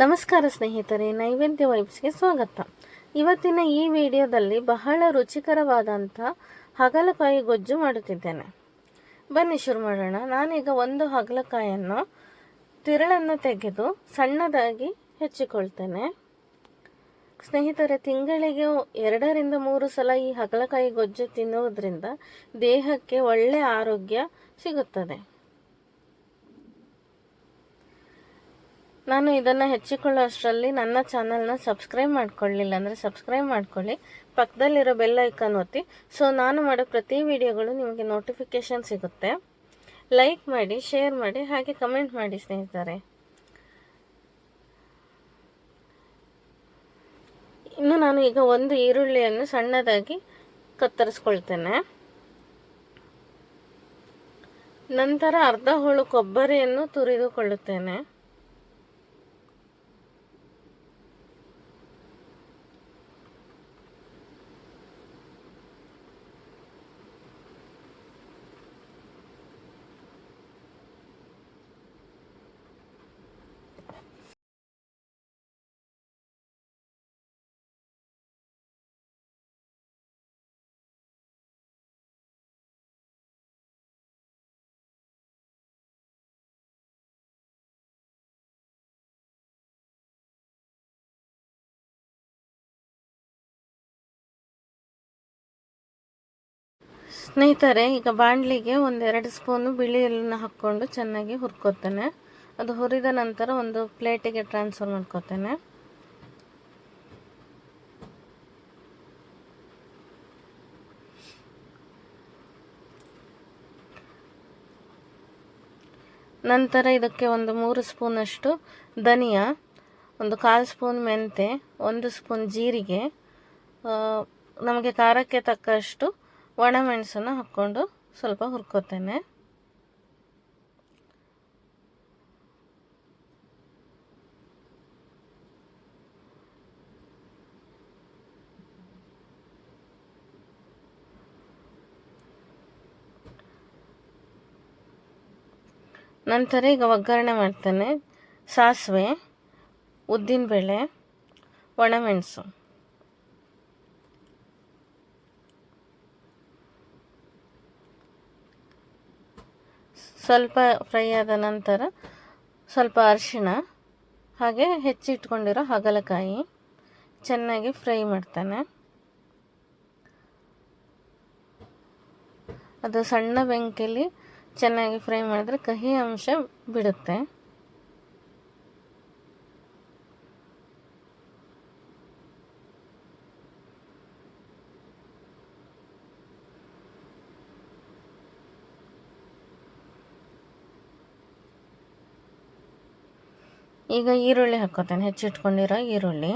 ನಮಸ್ಕಾರ ಸ್ನೇಹಿತರೆ, ನೈವೇದ್ಯ ವೈಬ್ಸ್ಗೆ ಸ್ವಾಗತ. ಇವತ್ತಿನ ಈ ವಿಡಿಯೋದಲ್ಲಿ ಬಹಳ ರುಚಿಕರವಾದಂಥ ಹಗಲಕಾಯಿ ಗೊಜ್ಜು ಮಾಡುತ್ತಿದ್ದೇನೆ. ಬನ್ನಿ ಶುರು ಮಾಡೋಣ. ನಾನೀಗ ಒಂದು ಹಗಲಕಾಯನ್ನು ತಿರುಳನ್ನು ತೆಗೆದು ಸಣ್ಣದಾಗಿ ಹೆಚ್ಚಿಕೊಳ್ತೇನೆ. ಸ್ನೇಹಿತರೆ, ತಿಂಗಳಿಗೆ ಎರಡರಿಂದ ಮೂರು ಸಲ ಈ ಹಗಲಕಾಯಿ ಗೊಜ್ಜು ತಿನ್ನುವುದರಿಂದ ದೇಹಕ್ಕೆ ಒಳ್ಳೆಯ ಆರೋಗ್ಯ ಸಿಗುತ್ತದೆ. ನಾನು ಇದನ್ನು ಹೆಚ್ಚಿಕೊಳ್ಳೋ ಅಷ್ಟರಲ್ಲಿ ನನ್ನ ಚಾನಲ್ನ ಸಬ್ಸ್ಕ್ರೈಬ್ ಮಾಡ್ಕೊಳ್ಳಿಲ್ಲ ಅಂದರೆ ಸಬ್ಸ್ಕ್ರೈಬ್ ಮಾಡ್ಕೊಳ್ಳಿ. ಪಕ್ಕದಲ್ಲಿರೋ ಬೆಲ್ ಐಕಾನ್ ಒತ್ತಿ. ಸೊ ನಾನು ಮಾಡೋ ಪ್ರತಿ ವಿಡಿಯೋಗಳು ನಿಮಗೆ ನೋಟಿಫಿಕೇಷನ್ ಸಿಗುತ್ತೆ. ಲೈಕ್ ಮಾಡಿ ಶೇರ್ ಮಾಡಿ, ಹಾಗೆ ಕಮೆಂಟ್ ಮಾಡಿ ಸ್ನೇಹಿತರೆ. ಇನ್ನು ನಾನು ಈಗ ಒಂದು ಈರುಳ್ಳಿಯನ್ನು ಸಣ್ಣದಾಗಿ ಕತ್ತರಿಸ್ಕೊಳ್ತೇನೆ. ನಂತರ ಅರ್ಧ ಹೋಳು ಕೊಬ್ಬರಿಯನ್ನು ತುರಿದುಕೊಳ್ಳುತ್ತೇನೆ. ಸ್ನೇಹಿತರೆ, ಈಗ ಬಾಣಲಿಗೆ ಒಂದೆರಡು ಸ್ಪೂನು ಬಿಳಿ ಎಲ್ಲನ ಹಾಕ್ಕೊಂಡು ಚೆನ್ನಾಗಿ ಹುರ್ಕೋತೇನೆ. ಅದು ಹುರಿದ ನಂತರ ಒಂದು ಪ್ಲೇಟಿಗೆ ಟ್ರಾನ್ಸ್ಫರ್ ಮಾಡ್ಕೋತೇನೆ. ನಂತರ ಇದಕ್ಕೆ ಒಂದು ಮೂರು ಸ್ಪೂನಷ್ಟು ಧನಿಯಾ, ಒಂದು ಕಾಲು ಸ್ಪೂನ್ ಮೆಂತೆ, ಒಂದು ಸ್ಪೂನ್ ಜೀರಿಗೆ ನಮಗೆ ಖಾರಕ್ಕೆ ತಕ್ಕಷ್ಟು ಒಣಮೆಣಸನ್ನು ಹಾಕ್ಕೊಂಡು ಸ್ವಲ್ಪ ಹುರ್ಕೋತೇನೆ. ನಂತರ ಈಗ ಒಗ್ಗರಣೆ ಮಾಡ್ತೇನೆ. ಸಾಸಿವೆ ಉದ್ದಿನಬೇಳೆ ಒಣಮೆಣಸು ಸ್ವಲ್ಪ ಫ್ರೈ ಆದ ನಂತರ ಸ್ವಲ್ಪ ಅರಿಶಿಣ, ಹಾಗೆ ಹೆಚ್ಚಿಟ್ಕೊಂಡಿರೋ ಹಾಗಲಕಾಯಿ ಚೆನ್ನಾಗಿ ಫ್ರೈ ಮಾಡ್ತಾನೆ. ಅದು ಸಣ್ಣ ಬೆಂಕಿಯಲ್ಲಿ ಚೆನ್ನಾಗಿ ಫ್ರೈ ಮಾಡಿದ್ರೆ ಕಹಿ ಅಂಶ ಬಿಡುತ್ತೆ. ಈಗ ಈರುಳ್ಳಿ ಹಾಕೋತೇನೆ. ಹೆಚ್ಚಿಟ್ಕೊಂಡಿರೋ ಈರುಳ್ಳಿ.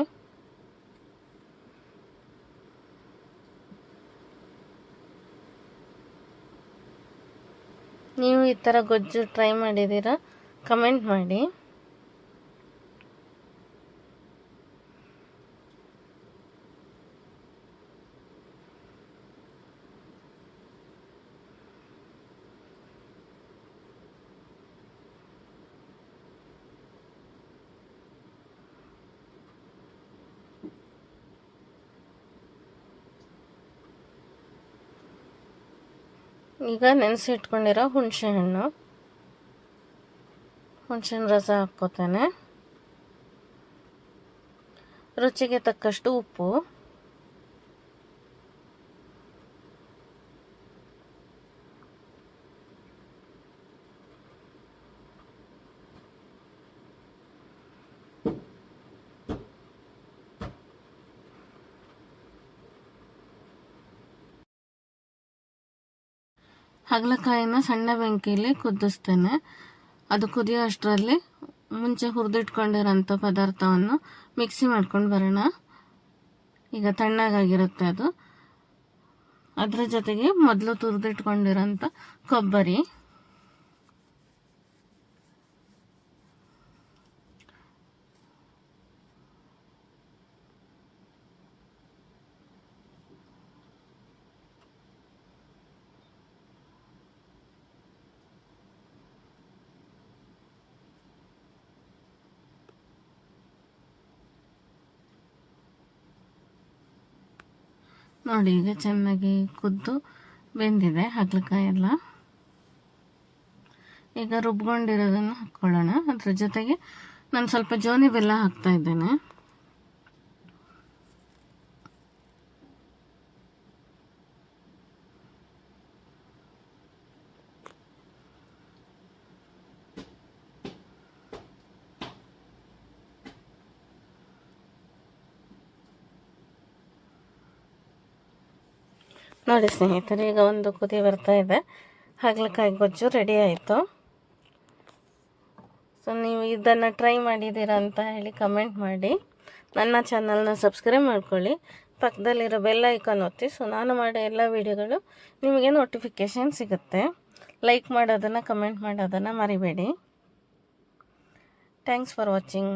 ನೀವು ಈ ಥರ ಗೊಜ್ಜು ಟ್ರೈ ಮಾಡಿದ್ದೀರಾ? ಕಮೆಂಟ್ ಮಾಡಿ. ಈಗ ನೆನೆಸಿ ಇಟ್ಕೊಂಡಿರೋ ಹುಣಸೆ ಹಣ್ಣು ಹುಣಸೆಹಣ್ಣು ರಸ ಹಾಕ್ಕೋತೇನೆ. ರುಚಿಗೆ ತಕ್ಕಷ್ಟು ಉಪ್ಪು. ಹಾಗಲಕಾಯಿನ ಸಣ್ಣ ಬೆಂಕಿಯಲ್ಲಿ ಕುದಿಸ್ತೇನೆ. ಅದು ಕುದಿಯೋ ಅಷ್ಟರಲ್ಲಿ ಮುಂಚೆ ಹುರಿದಿಟ್ಕೊಂಡಿರೋಂಥ ಪದಾರ್ಥವನ್ನು ಮಿಕ್ಸಿ ಮಾಡ್ಕೊಂಡು ಬರೋಣ. ಈಗ ತಣ್ಣಗಾಗಿರುತ್ತೆ ಅದು. ಅದರ ಜೊತೆಗೆ ಮೊದಲು ತುರಿದಿಟ್ಕೊಂಡಿರೋಂಥ ಕೊಬ್ಬರಿ. ನೋಡಿ, ಈಗ ಚೆನ್ನಾಗಿ ಕುದ್ದು ಬೆಂದಿದೆ ಹಾಗಲಕಾಯಿ ಎಲ್ಲ. ಈಗ ರುಬ್ಕೊಂಡಿರೋದನ್ನು ಹಾಕ್ಕೊಳ್ಳೋಣ. ಅದ್ರ ಜೊತೆಗೆ ನಾನು ಸ್ವಲ್ಪ ಜೋನಿ ಬೆಲ್ಲ ಹಾಕ್ತಾ ಇದ್ದೇನೆ. ನೋಡಿ ಸ್ನೇಹಿತರೆ, ಈಗ ಒಂದು ಕುದಿ ಬರ್ತಾ ಇದೆ. ಹಾಗಲಕಾಯಿ ಗೊಜ್ಜು ರೆಡಿ ಆಯಿತು. ಸೊ ನೀವು ಇದನ್ನು ಟ್ರೈ ಮಾಡಿದ್ದೀರಾ ಅಂತ ಹೇಳಿ ಕಮೆಂಟ್ ಮಾಡಿ. ನನ್ನ ಚಾನಲ್ನ ಸಬ್ಸ್ಕ್ರೈಬ್ ಮಾಡ್ಕೊಳ್ಳಿ. ಪಕ್ಕದಲ್ಲಿರೋ ಬೆಲ್ ಐಕಾನ್ ಒತ್ತಿ. ಸೊ ನಾನು ಮಾಡೋ ಎಲ್ಲ ವಿಡಿಯೋಗಳು ನಿಮಗೆ ನೋಟಿಫಿಕೇಷನ್ ಸಿಗುತ್ತೆ. ಲೈಕ್ ಮಾಡೋದನ್ನು ಕಮೆಂಟ್ ಮಾಡೋದನ್ನು ಮರಿಬೇಡಿ. Thanks for watching